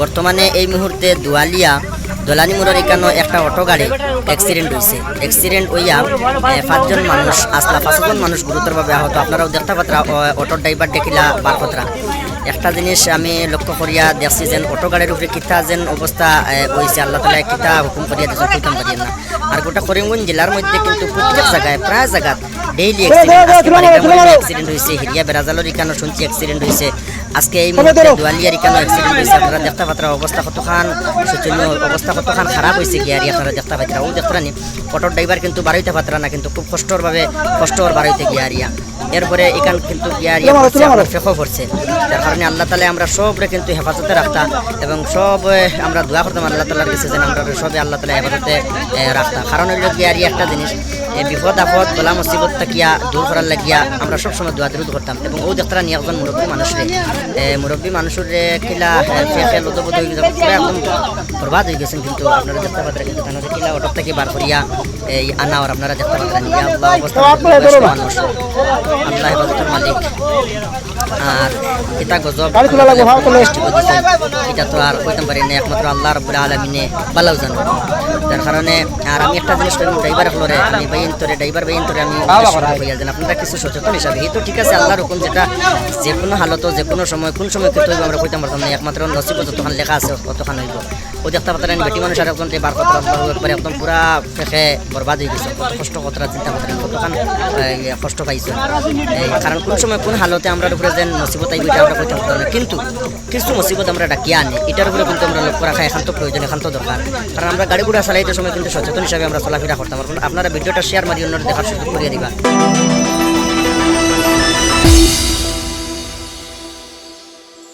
বর্তমানে এই মুহূর্তে দুয়ালিয়া, দোলানি মোড়ের এখানে একটা অটো গাড়ি অ্যাক্সিডেন্ট হয়েছে অ্যাক্সিডেন্ট হইয়া পাঁচজন মানুষ, আসলা পাঁচজন মানুষ গুরুতরভাবে আহত। আপনারাও দেখতে পাত্রা অটোর ড্রাইভার দেখিলা বারকতরা একটা জিনিস আমি লক্ষ্য করিয়া দেখছি যেন অটো গাড়ির উপরে কিতা যেন অবস্থা হয়েছে আল্লাহ তালা কিতা হুকুম করিয়া দিয়েছেন পারিয়া না। আর গোটা করিমগঞ্জ জেলার মধ্যে কিন্তু প্রত্যেক জায়গায়, প্রায় জায়গায় ডেইলি অ্যাক্সিডেন্ট হয়েছে হিরিয়া বেড়াজালোর ইকানো শুনছি অ্যাক্সিডেন্ট হয়েছে। আজকে এই মুহূর্তে দুয়ালিয়ার ইকানো অ্যাক্সিডেন্ট হয়েছে। আপনারা দেখতে পাত্রা অবস্থা কতখান শোচনীয় অবস্থা কতখান খারাপ হয়েছে গিয়ারি আপনারা দেখতে পাত্রা ও দেখতে নি। অটোর ড্রাইভার কিন্তু বাড়াইতে পাত্রা না কিন্তু খুব কষ্টরভাবে কষ্টর বাড়াইতে গিয়ারিয়া এরপরে এখান কিন্তু আপনার ফেঁকো পড়ছে যার কারণে আল্লাহ তালা আমরা সবরে কিন্তু হেফাজতে রাখতাম এবং সব আমরা দোয়া করতাম আল্লাহ তালার কাছে যেন আমরা সবে আল্লাহ তালা হেফাজতে রাখতাম কারণ হইল গিয়ারি একটা জিনিস এ, বিপদ আপদ বলা মুসিবত থাকিয়া দূর করার লাগিয়া আমরা সবসময় দোয়া দূর করতাম। এবং ও দেখতারা নিয়ে একজন মুরব্বী মানুষরে এ, মুরব্বী মানুষের কিলা একদম বরবাদ হয়ে গেছেন কিন্তু আপনারা দেখতে পাত্রা কিন্তু তাদের কিলা অটো থেকে বার করিয়া এই আনা আর আপনারা দেখতে পাত্রা নিয়ে আল্লাহ অবস্থা মানুষ আল্লাহ হেফাজতের মালিক। আর এটা গজব। এটা তো আর কইতাম পারি না একমাত্র আল্লাহ রব্বুল আলমিনে বালাও জানো। যার কারণে আর আমি একটা জিনিস ড্রাইভার হলরে আমি বাইন তোরে ড্রাইভার বাইন তোরে আমি আপনারা কিছু সচেতন হিসাবে। এই তো ঠিক আছে আল্লাহর হুকুম যেটা যে কোনো হালত যে কোনো সময় কোন সময় হইব আমরা কইতাম পারতাম না একমাত্র নসিব যতক্ষণ লেখা আছে ততক্ষণ হইব। ও দেখতে পারতেন বেটি মানুষ আর একজন বার কথা একবারে একদম পুরা ফেঁকে বরবাদ হয়ে গেছে। কত কষ্ট কতটা চিন্তা করতেন কতখান কষ্ট পাইছে। এই, কারণ কোন সময় কোন হালতে আমরা উপরে যেন মুসিবত আইব এটা আমরা কইতাম পারতাম না কিন্তু কিছু মুসিবত আমরা ডাকিয়ে আনি এটার উপরে কিন্তু আমরা লক্ষ্য রাখা এখান তো প্রয়োজন এখান তো দরকার কারণ আমরা গাড়ি ঘোড়া চালাইতে সময় কিন্তু সচেতন হিসাবে আমরা চলাফেরা করতাম। আপনারা ভিডিওটা শেয়ার মারি অন্য দেখার সুযোগ করিয়ে দিবা।